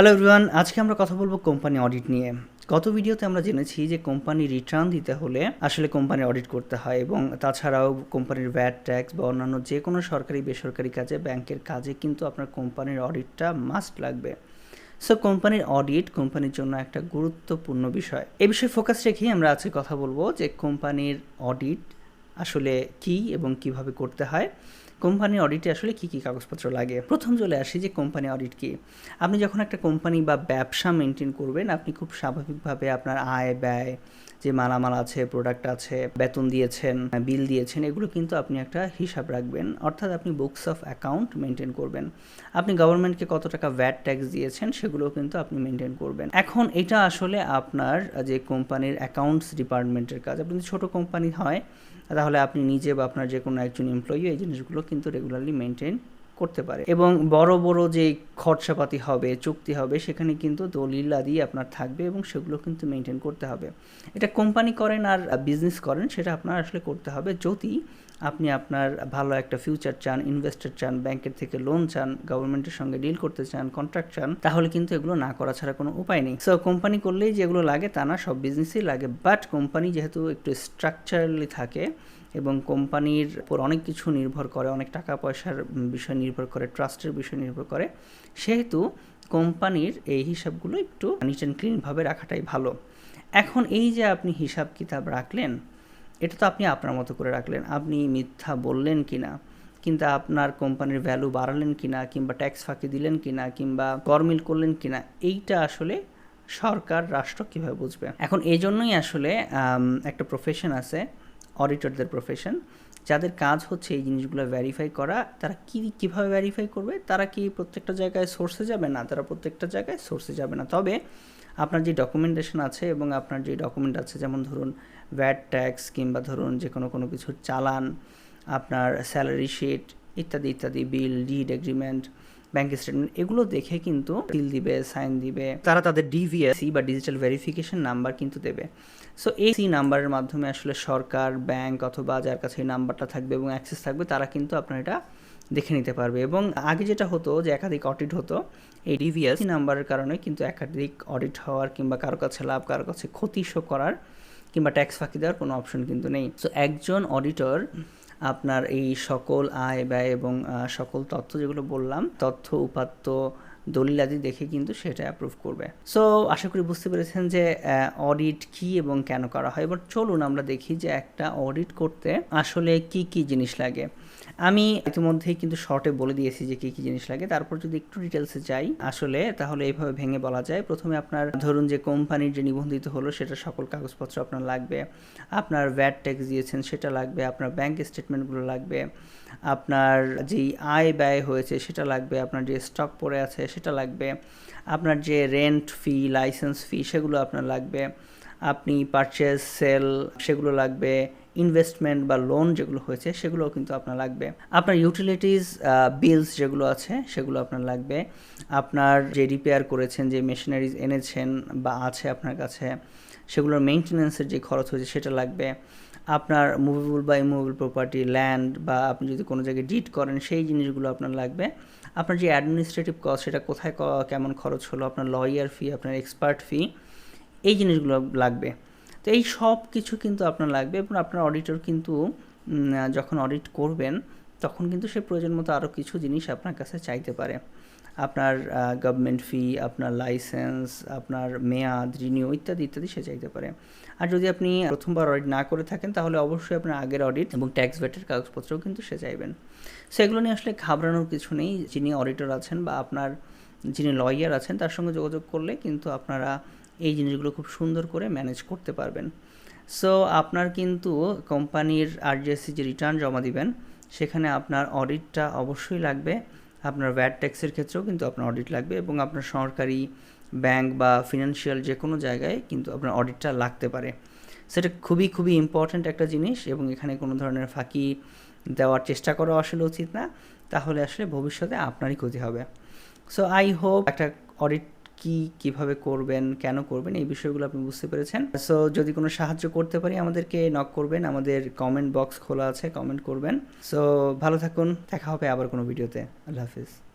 Hello everyone আজকে আমরা কথা বলব কোম্পানি অডিট নিয়ে। গত ভিডিওতে আমরা জেনেছি যে কোম্পানি রিটার্ন দিতে হলে আসলে কোম্পানি অডিট করতে হয় এবং তাছাড়াও কোম্পানির ভ্যাট ট্যাক্স বা অন্যান্য যে কোনো সরকারি বেসরকারি কাজে, ব্যাংকের কাজে কিন্তু আপনার কোম্পানির অডিটটা মাস্ট লাগবে। সো কোম্পানির অডিট কোম্পানির জন্য একটা গুরুত্বপূর্ণ বিষয়। এ বিষয়ে ফোকাস রেখেই আমরা আজকে কথা বলব যে কোম্পানির অডিট আসলে কি এবং কীভাবে করতে হয়। কোম্পানি অডিটে আসলে কী কী কাগজপত্র লাগে? প্রথম চলে আসি যে কোম্পানি অডিট কি। আপনি যখন একটা কোম্পানি বা ব্যবসা মেনটেন করবেন, আপনি খুব স্বাভাবিকভাবে আপনার আয় ব্যয়, যে মালামাল আছে প্রোডাক্ট আছে, বেতন দিয়েছেন বিল দিয়েছেন, এগুলো কিন্তু আপনি একটা হিসাব রাখবেন। অর্থাৎ আপনি বুকস অফ অ্যাকাউন্ট মেনটেন করবেন। আপনি গভর্নমেন্টকে কত টাকা ভ্যাট ট্যাক্স দিয়েছেন, সেগুলোও কিন্তু আপনি মেনটেন করবেন। এখন এটা আসলে আপনার যে কোম্পানির অ্যাকাউন্টস ডিপার্টমেন্টের কাজ। আপনি ছোট কোম্পানি হয়, তাহলে আপনি নিজে বা আপনার যে কোনো একজন এমপ্লয়ি এই জিনিসগুলো কিন্তু রেগুলারলি মেনটেন করতে পারে। এবং বড় বড় যে খরচাপাতি হবে, চুক্তি হবে, সেখানে কিন্তু দলিল আদি আপনার থাকবে এবং সেগুলো কিন্তু মেনটেন করতে হবে। এটা কোম্পানি করেন আর বিজনেস করেন, সেটা আপনার আসলে করতে হবে। যদি আপনি আপনার ভালো একটা ফিউচার চান ইনভেস্টার চান ব্যাংকের থেকে লোন চান গভর্নমেন্টের সঙ্গে ডিল করতে চান কন্ট্রাক্ট চান, তাহলে কিন্তু এগুলো না করা ছাড়া কোনো উপায় নেই। সো কোম্পানি করলেই যেগুলো লাগে তা না, সব বিজনেসেই লাগে। বাট কোম্পানি যেহেতু একটু স্ট্রাকচারালি থাকে এবং কোম্পানির উপর অনেক কিছু নির্ভর করে, অনেক টাকা পয়সার বিষয় নির্ভর করে ট্রাস্টের বিষয় নির্ভর করে, সেহেতু কোম্পানির এই হিসাবগুলো একটু নিট অ্যান্ড ক্লিনভাবে রাখাটাই ভালো। এখন এই যে আপনি হিসাব কিতাব রাখলেন এটা তো আপনি আপনার মতো করে রাখলেন। আপনি মিথ্যা বললেন কি না কিন্তু আপনার কোম্পানির ভ্যালু বাড়ালেন কি না কিংবা ট্যাক্স ফাঁকি দিলেন কি না কিংবা গরমিল করলেন কি না এইটা আসলে সরকার, রাষ্ট্র কীভাবে বুঝবে? এখন এই জন্যই আসলে একটা প্রফেশন আছে অডিটরদের প্রফেশন যাদের কাজ হচ্ছে এই জিনিসগুলো ভ্যারিফাই করা, তারা কি, কীভাবে ভ্যারিফাই করবে? তারা কি প্রত্যেকটা জায়গায় সোর্সে যাবে? না, তারা প্রত্যেকটা জায়গায় সোর্সে যাবে না। তবে আপনার যে ডকুমেন্টেশন আছে এবং আপনার যে ডকুমেন্ট আছে, যেমন ধরুন ভ্যাট ট্যাক্স কিংবা ধরুন যে কোনো কোনো কিছুর চালান, আপনার স্যালারি শিট ইত্যাদি ইত্যাদি bill deed agreement bank statement এগুলো দেখে কিন্তু বিল দিবে সাইন দিবে। তারা তাদের ডিভিএসি বা ডিজিটাল ভেরিফিকেশন নাম্বার কিন্তু দেবে। সো এই সি নাম্বারের মাধ্যমে আসলে সরকার ব্যাংক অথবা যার কাছে এই নাম্বারটা থাকবে এবং অ্যাক্সেস থাকবে, তারা কিন্তু আপনার এটা দেখে নিতে পারবে। এবং আগে যেটা হতো যে একাধিক অডিট হতো, এই ডিভিএস নাম্বারের কারণে কিন্তু একাধিক অডিট হওয়ার কিংবা কারও কাছে লাভ, কারও কাছে ক্ষতি শো করার কিংবা ট্যাক্স ফাঁকি দেওয়ার কোনো অপশন কিন্তু নেই। সো একজন অডিটর আপনার এই সকল আয় ব্যয় এবং সকল তথ্য যেগুলো বললাম, তথ্য, উপাত্ত, দলিল আদি দেখে কিন্তু সেটা অ্যাপ্রুভ করবে। সো আশা করি বুঝতে পেরেছেন যে অডিট কি এবং কেন করা হয়। এবার চলুন আমরা দেখি যে একটা অডিট করতে আসলে কি কি জিনিস লাগে। আমি ইতিমধ্যেই কিন্তু শর্টে বলে দিয়েছি যে কী কী জিনিস লাগে। তারপর যদি একটু ডিটেলসে যাই আসলে, তাহলে এইভাবে ভেঙে বলা যায়। প্রথমে আপনার ধরুন যে কোম্পানির যে নিবন্ধিত হলো, সেটা সকল কাগজপত্র আপনার লাগবে। আপনার ভ্যাট ট্যাক্স দিয়েছেন, সেটা লাগবে। আপনার ব্যাংক স্টেটমেন্টগুলো লাগবে। আপনার যেই আয় ব্যয় হয়েছে, সেটা লাগবে। আপনার যে স্টক পড়ে আছে, সেটা লাগবে। আপনার যে রেন্ট ফি লাইসেন্স ফি সেগুলো আপনার লাগবে। আপনি পারচেস সেল সেগুলো লাগবে। ইনভেস্টমেন্ট বা লোন যেগুলো হয়েছে, সেগুলোও কিন্তু আপনার লাগবে। আপনার ইউটিলিটিস বিলস যেগুলো আছে, সেগুলো আপনার লাগবে। আপনার যে রিপেয়ার করেছেন, যে মেশিনারিজ এনেছেন বা আছে আপনার কাছে, সেগুলোর মেনটেন্যান্সের যে খরচ হয়েছে, সেটা লাগবে। আপনার মুভেবল বা ইমুভেবল প্রপার্টি ল্যান্ড বা আপনি যদি কোনো জায়গায় ডিট করেন, সেই জিনিসগুলো আপনার লাগবে। আপনার যে অ্যাডমিনিস্ট্রেটিভ কস্ট সেটা কোথায় কেমন খরচ হলো, আপনার লয়ার ফি আপনার এক্সপার্ট ফি এই জিনিসগুলো লাগবে। তো এই সব কিছু কিন্তু আপনার লাগবে এবং আপনার অডিটর কিন্তু যখন অডিট করবেন, তখন কিন্তু সে প্রয়োজন মতো আরও কিছু জিনিস আপনার কাছে চাইতে পারে। আপনার গভর্নমেন্ট ফি আপনার লাইসেন্স আপনার মেয়াদ রিনিউ ইত্যাদি ইত্যাদি সে চাইতে পারে। আর যদি আপনি প্রথমবার অডিট না করে থাকেন, তাহলে অবশ্যই আপনার আগের অডিট এবং ট্যাক্স ভেটের কাগজপত্রও কিন্তু সে চাইবেন। সেগুলো নিয়ে আসলে ঘাবড়ানোর কিছু নেই। যিনি অডিটর আছেন বা আপনার, যিনি লয়ার আছেন, তার সঙ্গে যোগাযোগ করলে কিন্তু আপনারা এই জিনিসগুলো খুব সুন্দর করে ম্যানেজ করতে পারবেন। সো, আপনার কিন্তু কোম্পানির আরজিএসসি যে রিটার্ন জমা দিবেন, সেখানে আপনার অডিটটা অবশ্যই লাগবে। আপনার ভ্যাট ট্যাক্সের ক্ষেত্রেও কিন্তু আপনার অডিট লাগবে এবং আপনার সরকারি ব্যাংক বা ফিনান্সিয়াল যে কোনো জায়গায় কিন্তু আপনার অডিটটা লাগতে পারে। সেটা খুবই খুবই ইম্পর্ট্যান্ট একটা জিনিস এবং এখানে কোনো ধরনের ফাঁকি দেওয়ার চেষ্টা করা আসলে উচিত না। তাহলে আসলে ভবিষ্যতে আপনারই ক্ষতি হবে। সো, আই হোপ একটা অডিট কি কীভাবে করবেন, কেন করবেন, এই বিষয়গুলো আপনি বুঝতে পেরেছেন। সো যদি কোনো সাহায্য করতে পারি, আমাদেরকে নক করবেন। আমাদের কমেন্ট বক্স খোলা আছে কমেন্ট করবেন। সো ভালো থাকুন। দেখা হবে আবার কোনো ভিডিওতে আল্লাহ হাফিজ।